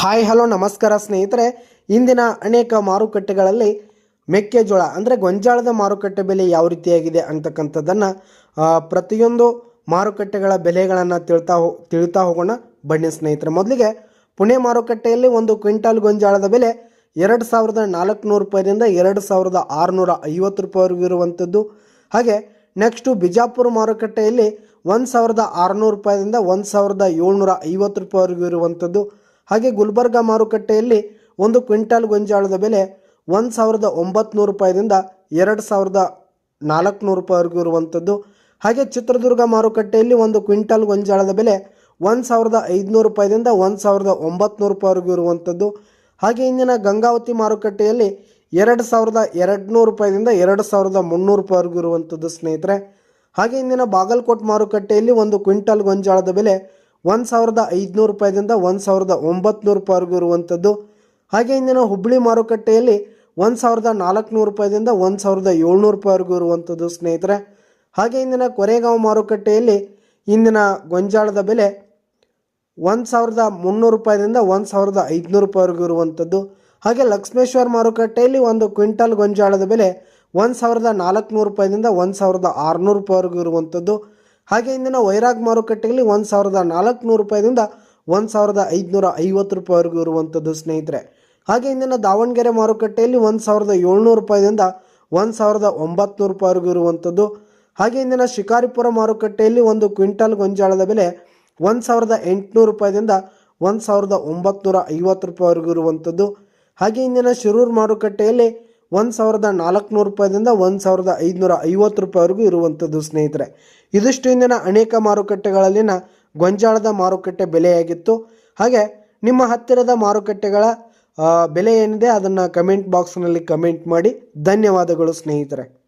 Hi, hello, ನಮಸ್ಕಾರ ಸ್ನೇಹಿತರೆ. ಇಂದಿನ ಅನೇಕ ಮಾರುಕಟ್ಟೆಗಳಲ್ಲಿ ಮೆಕ್ಕೆಜೋಳ, ಅಂದರೆ ಗೊಂಜಾಳದ ಮಾರುಕಟ್ಟೆ ಬೆಲೆ ಯಾವ ರೀತಿಯಾಗಿದೆ ಅಂತಕ್ಕಂಥದ್ದನ್ನು ಪ್ರತಿಯೊಂದು ಮಾರುಕಟ್ಟೆಗಳ ಬೆಲೆಗಳನ್ನು ತಿಳ್ತಾ ಹೋ, ತಿಳ್ತಾ ಹೋಗೋಣ. ಬನ್ನಿ ಸ್ನೇಹಿತರೆ, ಮೊದಲಿಗೆ ಪುಣೆ ಮಾರುಕಟ್ಟೆಯಲ್ಲಿ ಒಂದು ಕ್ವಿಂಟಾಲ್ ಗೊಂಜಾಳದ ಬೆಲೆ ಎರಡು ಸಾವಿರದ ನಾಲ್ಕುನೂರು ರೂಪಾಯಿದಿಂದ ಎರಡು ಸಾವಿರದ ಆರುನೂರ ಐವತ್ತು ರೂಪಾಯಿವರೆಗೂ ಇರುವಂಥದ್ದು ಹಾಗೆ ನೆಕ್ಸ್ಟು ಬಿಜಾಪುರ ಮಾರುಕಟ್ಟೆಯಲ್ಲಿ ಒಂದು ಸಾವಿರದ ಆರುನೂರು ರೂಪಾಯಿದಿಂದ ಒಂದು ಸಾವಿರದ ಏಳ್ನೂರ ಐವತ್ತು ರೂಪಾಯಿವರೆಗೂ ಇರುವಂಥದ್ದು ಹಾಗೆ ಗುಲ್ಬರ್ಗ ಮಾರುಕಟ್ಟೆಯಲ್ಲಿ ಒಂದು ಕ್ವಿಂಟಾಲ್ ಗೊಂಜಾಳದ ಬೆಲೆ ಒಂದು ಸಾವಿರದ ಒಂಬತ್ತು ರೂಪಾಯಿದಿಂದ ಎರಡು ಸಾವಿರದ ನಾಲ್ಕುನೂರು ರೂಪಾಯಿವರೆಗೂ ಇರುವಂಥದ್ದು. ಹಾಗೆ ಚಿತ್ರದುರ್ಗ ಮಾರುಕಟ್ಟೆಯಲ್ಲಿ ಒಂದು ಕ್ವಿಂಟಾಲ್ ಗೊಂಜಾಳದ ಬೆಲೆ ಒಂದು ಸಾವಿರದ ಐದುನೂರು ರೂಪಾಯಿದಿಂದ ಒಂದು ಸಾವಿರದ ಒಂಬತ್ತು ರೂಪಾಯಿವರೆಗೂ ಇರುವಂಥದ್ದು. ಹಾಗೆ ಇಂದಿನ ಗಂಗಾವತಿ ಮಾರುಕಟ್ಟೆಯಲ್ಲಿ ಎರಡು ಸಾವಿರದ ಎರಡುನೂರು ರೂಪಾಯಿದಿಂದ ಎರಡು ಸಾವಿರದ ಮುನ್ನೂರು ರೂಪಾಯಿವರೆಗೂ ಇರುವಂಥದ್ದು ಸ್ನೇಹಿತರೆ. ಹಾಗೆ ಇಂದಿನ ಬಾಗಲಕೋಟ್ ಮಾರುಕಟ್ಟೆಯಲ್ಲಿ ಒಂದು ಕ್ವಿಂಟಾಲ್ ಗೊಂಜಾಳದ ಬೆಲೆ ಒಂದು ಸಾವಿರದ ಐದುನೂರು ರೂಪಾಯಿದಿಂದ ಒಂದು ಸಾವಿರದ ಒಂಬತ್ತು ರೂಪಾಯಿವರೆಗೂ ಇರುವಂಥದ್ದು. ಹಾಗೆ ಇಂದಿನ ಹುಬ್ಬಳ್ಳಿ ಮಾರುಕಟ್ಟೆಯಲ್ಲಿ ಒಂದು ಸಾವಿರದ ನಾಲ್ಕುನೂರು ರೂಪಾಯಿದಿಂದ ಒಂದು ಸಾವಿರದ ಏಳ್ನೂರು ರೂಪಾಯಿವರೆಗೂ ಇರುವಂಥದ್ದು ಸ್ನೇಹಿತರೆ. ಹಾಗೆ ಇಂದಿನ ಕೊರೆಗಾಂವ್ ಮಾರುಕಟ್ಟೆಯಲ್ಲಿ ಇಂದಿನ ಗೊಂಜಾಳದ ಬೆಲೆ ಒಂದು ಸಾವಿರದ ಮುನ್ನೂರು ರೂಪಾಯಿದಿಂದ ಒಂದು ಸಾವಿರದ ಐದುನೂರು ರೂಪಾಯಿವರೆಗೂ ಇರುವಂಥದ್ದು. ಹಾಗೆ ಲಕ್ಷ್ಮೇಶ್ವರ ಮಾರುಕಟ್ಟೆಯಲ್ಲಿ ಒಂದು ಕ್ವಿಂಟಲ್ ಗೊಂಜಾಳದ ಬೆಲೆ ಒಂದು ಸಾವಿರದ ನಾಲ್ಕುನೂರು ರೂಪಾಯಿದಿಂದ ಒಂದು ಸಾವಿರದ ಆರುನೂರು ರೂಪಾಯಿವರೆಗೂ ಇರುವಂಥದ್ದು. ಹಾಗೆ ಇಂದಿನ ವೈರಾಗ್ ಮಾರುಕಟ್ಟೆಯಲ್ಲಿ ಒಂದು ಸಾವಿರದ ನಾಲ್ಕುನೂರು ರೂಪಾಯಿದಿಂದ ಒಂದು ಸಾವಿರದ ಐದುನೂರ ಐವತ್ತು ರೂಪಾಯಿವರೆಗೂ ಇರುವಂಥದ್ದು ಸ್ನೇಹಿತರೆ. ಹಾಗೆ ಇಂದಿನ ದಾವಣಗೆರೆ ಮಾರುಕಟ್ಟೆಯಲ್ಲಿ ಒಂದು ಸಾವಿರದ ಏಳ್ನೂರು ರೂಪಾಯಿದಿಂದ ಒಂದು ಸಾವಿರದ ಒಂಬತ್ತು ರೂಪಾಯಿವರೆಗೂ ಇರುವಂಥದ್ದು ಹಾಗೆ ಇಂದಿನ ಶಿಕಾರಿಪುರ ಮಾರುಕಟ್ಟೆಯಲ್ಲಿ ಒಂದು ಕ್ವಿಂಟಲ್ ಗೊಂಜಾಳದ ಬೆಲೆ ಒಂದು ಸಾವಿರದ ಎಂಟುನೂರು ರೂಪಾಯಿದಿಂದ ಒಂದು ಸಾವಿರದ ಒಂಬತ್ತು ಐವತ್ತು ರೂಪಾಯಿವರೆಗೂ ಇರುವಂಥದ್ದು ಹಾಗೆ ಇಂದಿನ ಶಿರೂರು ಮಾರುಕಟ್ಟೆಯಲ್ಲಿ ಒಂದು ಸಾವಿರದ ನಾಲ್ಕುನೂರು ರೂಪಾಯಿದಿಂದ ಒಂದು ಸಾವಿರದ ಐದುನೂರ ಐವತ್ತು ರೂಪಾಯಿವರೆಗೂ ಇರುವಂಥದ್ದು ಸ್ನೇಹಿತರೆ. ಇದಿಷ್ಟು ಇಂದಿನ ಅನೇಕ ಮಾರುಕಟ್ಟೆಗಳಲ್ಲಿನ ಗೊಂಜಾಳದ ಮಾರುಕಟ್ಟೆ ಬೆಲೆಯಾಗಿತ್ತು. ಹಾಗೆ ನಿಮ್ಮ ಹತ್ತಿರದ ಮಾರುಕಟ್ಟೆಗಳ ಬೆಲೆ ಏನಿದೆ ಅದನ್ನು ಕಮೆಂಟ್ ಬಾಕ್ಸ್ನಲ್ಲಿ ಕಮೆಂಟ್ ಮಾಡಿ. ಧನ್ಯವಾದಗಳು ಸ್ನೇಹಿತರೆ.